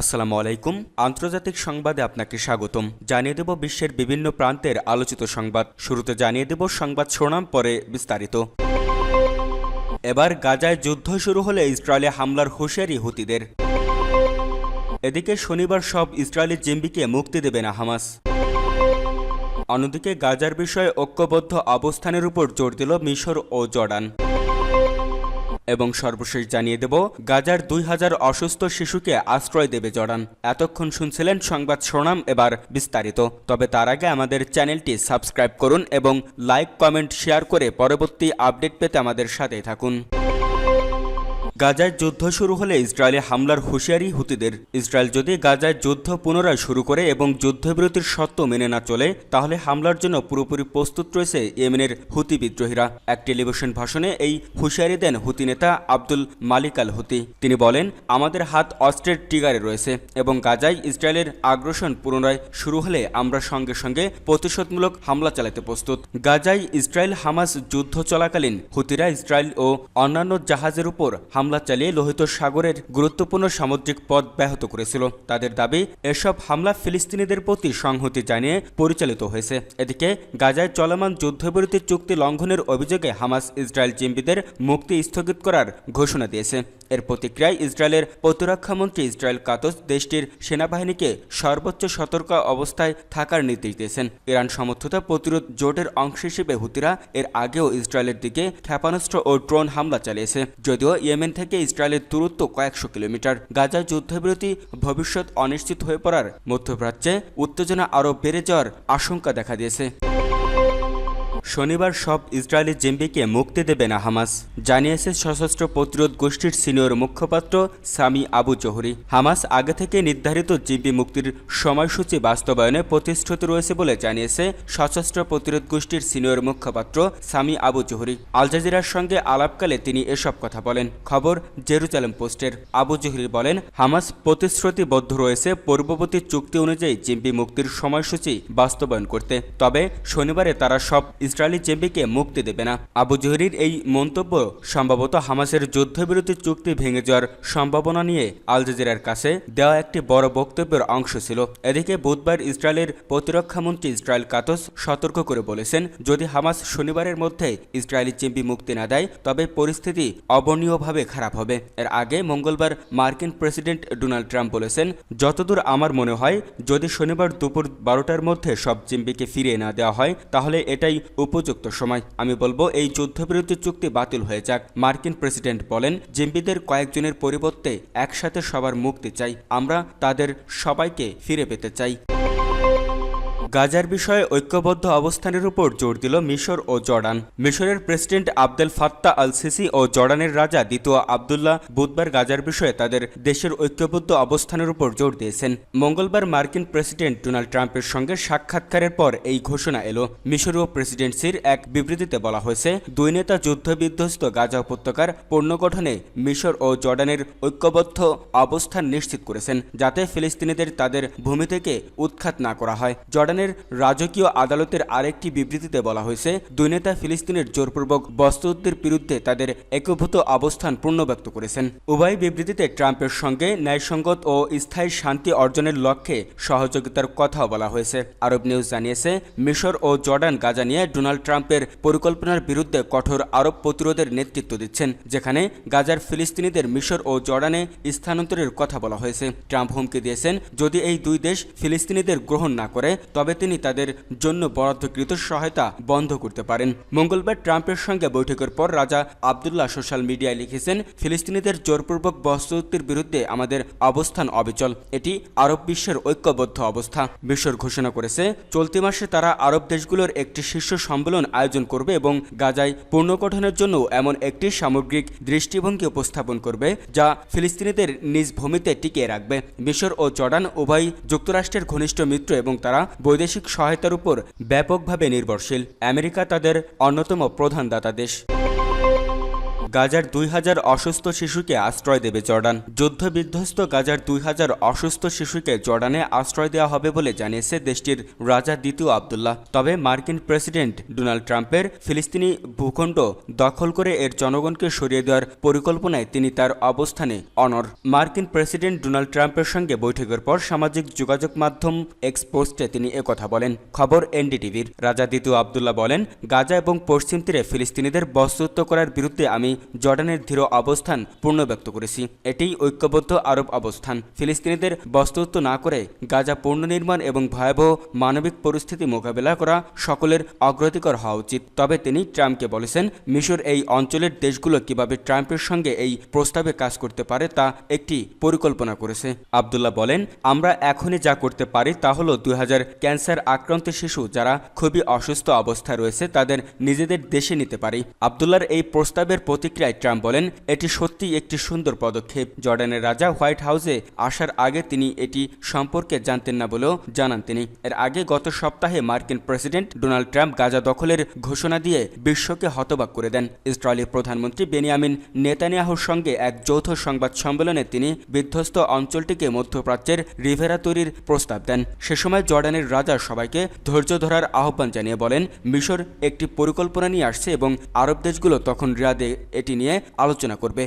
আসসালামু আলাইকুম। আন্তর্জাতিক সংবাদে আপনাকে স্বাগতম। জানিয়ে দেব বিশ্বের বিভিন্ন প্রান্তের আলোচিত সংবাদ। শুরুতে জানিয়ে দেব সংবাদ শোনাম পরে বিস্তারিত। এবার গাজায় যুদ্ধ শুরু হলে ইসরায়েলে হামলার হুঁশিয়ারি হুতিদের। এদিকে শনিবার সব ইসরায়েলি জিম্বিকে মুক্তি দেবে না হামাস। অন্যদিকে গাজার বিষয়ে ঐক্যবদ্ধ অবস্থানের উপর জোর দিল মিশর ও জর্ডান। এবং সর্বশেষ জানিয়ে দেব, গাজার দুই হাজার অসুস্থ শিশুকে আশ্রয় দেবে জড়ান এতক্ষণ শুনছিলেন সংবাদ শোনাম এবার বিস্তারিত। তবে তার আগে আমাদের চ্যানেলটি সাবস্ক্রাইব করুন এবং লাইক, কমেন্ট, শেয়ার করে পরবর্তী আপডেট পেতে আমাদের সাথে থাকুন। গাজায় যুদ্ধ শুরু হলে ইসরায়েলে হামলার হুঁশিয়ারি হুতিদের। ইসরায়েল যদি গাজায় যুদ্ধ পুনরায় শুরু করে এবং যুদ্ধবিরতির সত্ত্ব মেনে না চলে, তাহলে হামলার জন্য পুরোপুরি প্রস্তুত রয়েছে ইয়েমেনের হুতি বিদ্রোহীরা। এক টেলিভিশন ভাষণে এই হুঁশিয়ারি দেন হুতি নেতা আব্দুল মালিক আল হুতি। তিনি বলেন, আমাদের হাত অস্ত্রের টিগারে রয়েছে এবং গাজায় ইসরায়েলের আগ্রাসন পুনরায় শুরু হলে আমরা সঙ্গে সঙ্গে প্রতিশোধমূলক হামলা চালাতে প্রস্তুত। গাজায় ইসরায়েল হামাস যুদ্ধ চলাকালীন হুতিরা ইসরায়েল ও অন্যান্য জাহাজের উপর হামলা চালিয়ে লোহিত সাগরের গুরুত্বপূর্ণ সামুদ্রিক পথ ব্যাহত করেছিল। তাদের দাবি, এসব হামলা ফিলিস্তিনিদের প্রতি সংহতি জানিয়ে পরিচালিত হয়েছে। এদিকে, গাজায় চলমান যুদ্ধবিরতি চুক্তি লঙ্ঘনের অভিযোগে হামাস ইসরায়েল জিম্বিদের মুক্তি স্থগিত করার ঘোষণা দিয়েছে। এর প্রতিক্রিয়ায় ইসরায়েলের প্রতিরক্ষামন্ত্রী ইসরায়েল কাতস দেশটির সেনাবাহিনীকে সর্বোচ্চ সতর্ক অবস্থায় থাকার নির্দেশ দিয়েছেন। ইরান সমর্থিত প্রতিরোধ জোটের অংশ হিসেবে হুতিরা এর আগেও ইসরায়েলের দিকে ক্ষেপণাস্ত্র ও ড্রোন হামলা চালিয়েছে। যদিও ইয়েমেন থেকে ইসরায়েলের দূরত্ব কয়েকশো কিলোমিটার গাজায় যুদ্ধবিরতি ভবিষ্যৎ অনিশ্চিত হয়ে পড়ার মধ্যপ্রাচ্যে উত্তেজনা আরও বেড়ে যাওয়ার আশঙ্কা দেখা দিয়েছে। শনিবার সব ইসরায়েলি জিম্বিকে মুক্তি দেবে না হামাস, জানিয়েছে সশস্ত্র প্রতিরোধ গোষ্ঠীর সিনিয়র মুখপাত্র সামি আবু জহরি। হামাস আগে থেকে নির্ধারিত জিম্বি মুক্তির সময়সূচি বাস্তবায়নে প্রতিশ্রুতি রয়েছে বলে জানিয়েছে সশস্ত্র প্রতিরোধ গোষ্ঠীর সিনিয়র মুখপাত্র সামি আবু জহরি। আল জাজিরার সঙ্গে আলাপকালে তিনি এসব কথা বলেন। খবর জেরুজালেম পোস্টের। আবু জহরি বলেন, হামাস প্রতিশ্রুতিবদ্ধ রয়েছে পূর্ববর্তী চুক্তি অনুযায়ী জিম্বি মুক্তির সময়সূচি বাস্তবায়ন করতে। তবে শনিবারে তারা সব ইসরায়েলি জেম্বিকে মুক্তি দেবে না। আবু জহরির এই মন্তব্য সম্ভবত হামাসের যুদ্ধবিরতি চুক্তি ভেঙে যাওয়ার সম্ভাবনা নিয়ে আল জাজিরার কাছে দেওয়া একটি বড় বক্তব্যের অংশ ছিল। এদিকে বুধবার ইসরায়েলের প্রতিরক্ষামন্ত্রী ইসরায়েল কাতস সতর্ক করে বলেছেন, যদি হামাস শনিবারের মধ্যে ইসরায়েলি জেম্বি মুক্তি না দেয়, তবে পরিস্থিতি অবর্ণীয়ভাবে খারাপ হবে। এর আগে মঙ্গলবার মার্কিন প্রেসিডেন্ট ডোনাল্ড ট্রাম্প বলেছেন, যতদূর আমার মনে হয়, যদি শনিবার দুপুর বারোটার মধ্যে সব জিম্বিকে ফিরিয়ে না দেওয়া হয়, তাহলে এটাই উপযুক্ত সময়। আমি বলব, এই যুদ্ধবিরতি চুক্তি বাতিল হয়ে যাক। মার্কিন প্রেসিডেন্ট বলেন, জিম্বিদের কয়েকজনের পরিবর্তে একসাথে সবার মুক্তি চাই। আমরা তাদের সবাইকে ফিরে পেতে চাই। গাজার বিষয়ে ঐক্যবদ্ধ অবস্থানের উপর জোর দিল মিশর ও জর্ডান। মিশরের president Abdel Fattah al Sisi ও জর্ডানের রাজা দ্বিতীয় আবদুল্লাহ বুধবার গাজার বিষয়ে তাদের দেশের ঐক্যবদ্ধ অবস্থানের উপর জোর দিয়েছেন। মঙ্গলবার মার্কিন প্রেসিডেন্ট ডোনাল্ড ট্রাম্পের সঙ্গে সাক্ষাৎকারের পর এই ঘোষণা এলো। মিশরীয় প্রেসিডেন্সির এক বিবৃতিতে বলা হয়েছে, দুই নেতা যুদ্ধবিধ্বস্ত গাজা উপত্যকার পুনর্গঠনে মিশর ও জর্ডানের ঐক্যবদ্ধ অবস্থান নিশ্চিত করেছেন, যাতে ফিলিস্তিনিদের তাদের ভূমি থেকে উৎখাত না করা হয়। জর্ডানের জর্ডানের রাজকীয় আদালতের আরেকটি বিবৃতিতে বলা হয়েছে, দুই নেতা ফিলিস্তিনের জোরপূর্বক বস্তুদের বিরুদ্ধে তাদের একীভূত অবস্থান পূর্ণব্যক্ত করেছেন। উভয় বিবৃতিতে ট্রাম্পের সঙ্গে ন্যায়সঙ্গত ও স্থায়ী শান্তি অর্জনের লক্ষ্যে সহযোগিতার কথাও বলা হয়েছে। আরব নিউজ জানিয়েছে, মিশর ও জর্ডান গাজা নিয়ে ডোনাল্ড ট্রাম্পের পরিকল্পনার বিরুদ্ধে কঠোর আরব প্রতিরোধের নেতৃত্ব দিচ্ছেন, যেখানে গাজার ফিলিস্তিনিদের মিশর ও জর্ডানে স্থানান্তরের কথা বলা হয়েছে। ট্রাম্প হুমকি দিয়েছেন, যদি এই দুই দেশ ফিলিস্তিনিদের গ্রহণ না করে, তবে তিনি তাদের জন্য বরাদ্দকৃত সহায়তা বন্ধ করতে পারেন। মঙ্গলবার ট্রাম্পের সঙ্গে বৈঠকের পর রাজা আবদুল্লাহ সোশ্যাল মিডিয়ায় লিখেছেন, ফিলিস্তিনিদের জোরপূর্বক বস্তুতির বিরুদ্ধে আমাদের অবস্থান অবিচল। এটি আরব বিশ্বের ঐক্যবদ্ধ অবস্থা। বিশ্বর ঘোষণা করেছে, চলতি মাসে তারা আরব দেশগুলোর একটি শীর্ষ সম্মেলন আয়োজন করবে এবং গাজায় পুনর্গঠনের জন্য এমন একটি সামগ্রিক দৃষ্টিভঙ্গি উপস্থাপন করবে যা ফিলিস্তিনিদের নিজ ভূমিতে টিকিয়ে রাখবে। মিশর ও জর্ডান উভয় যুক্তরাষ্ট্রের ঘনিষ্ঠ মিত্র এবং তারা বৈদেশিক সহায়তার উপর ব্যাপকভাবে নির্ভরশীল। আমেরিকা তাদের অন্যতম প্রধান দাতা দেশ। গাজার দুই হাজার অসুস্থ শিশুকে আশ্রয় দেবে জর্ডান। যুদ্ধ বিধ্বস্ত গাজার দুই হাজার অসুস্থ শিশুকে জর্ডানে আশ্রয় দেওয়া হবে বলে জানিয়েছে দেশটির রাজা দ্বিতীয় আবদুল্লাহ। তবে মার্কিন প্রেসিডেন্ট ডোনাল্ড ট্রাম্পের ফিলিস্তিনি ভূখণ্ড দখল করে এর জনগণকে সরিয়ে দেওয়ার পরিকল্পনায় তিনি তার অবস্থানে অনর। মার্কিন প্রেসিডেন্ট ডোনাল্ড ট্রাম্পের সঙ্গে বৈঠকের পর সামাজিক যোগাযোগ মাধ্যম এক্সপোস্টে তিনি একথা বলেন। খবর এনডিটিভির। রাজা দ্বিতীয় আবদুল্লাহ বলেন, গাজা এবং পশ্চিম তীরে ফিলিস্তিনিদের বস্তুত্ব করার বিরুদ্ধে আমি জর্ডানের দৃঢ় অবস্থান পূর্ণ ব্যক্ত করেছি। এটি ঐক্যবদ্ধ আরব অবস্থান। ফিলিস্তিনিদের বস্তুত্ব না করে গাজা পুনর্নির্মাণ এবং ভয়াবহ মানবিক পরিস্থিতি মোকাবেলা করা সকলের অগ্রাধিকার হওয়া উচিত। তবে তিনি ট্রাম্পকে বলেছেন, মিশর এই অঞ্চলের দেশগুলো কীভাবে ট্রাম্পের সঙ্গে এই প্রস্তাবে কাজ করতে পারে তা একটি পরিকল্পনা করেছে। আবদুল্লাহ বলেন, আমরা এখনই যা করতে পারি তা হলো দুই ক্যান্সার আক্রান্ত শিশু যারা খুবই অসুস্থ অবস্থায় রয়েছে তাদের নিজেদের দেশে নিতে পারি। আবদুল্লার এই প্রস্তাবের প্রতিক্রিয়ায় ট্রাম্প বলেন, এটি সত্যি একটি সুন্দর পদক্ষেপ। জর্ডানের রাজা হোয়াইট হাউসে আসার আগে তিনি এটি সম্পর্কে জানতেন না বলেও জানান তিনি। এর আগে গত সপ্তাহে মার্কিন প্রেসিডেন্ট ডোনাল্ড ট্রাম্প গাজা দখলের ঘোষণা দিয়ে বিশ্বকে হতবাক করে দেন। ইসরায়েলি প্রধানমন্ত্রী বেনিয়ামিন নেতানিয়াহুর সঙ্গে এক যৌথ সংবাদ সম্মেলনে তিনি বিধ্বস্ত অঞ্চলটিকে মধ্যপ্রাচ্যের রিভেরা তৈরির প্রস্তাব দেন। সে সময় জর্ডানের রাজা সবাইকে ধৈর্য ধরার আহ্বান জানিয়ে বলেন, মিশর একটি পরিকল্পনা নিয়ে আসছে এবং আরব দেশগুলো তখন রিয়াদে এটি নিয়ে আলোচনা করবে।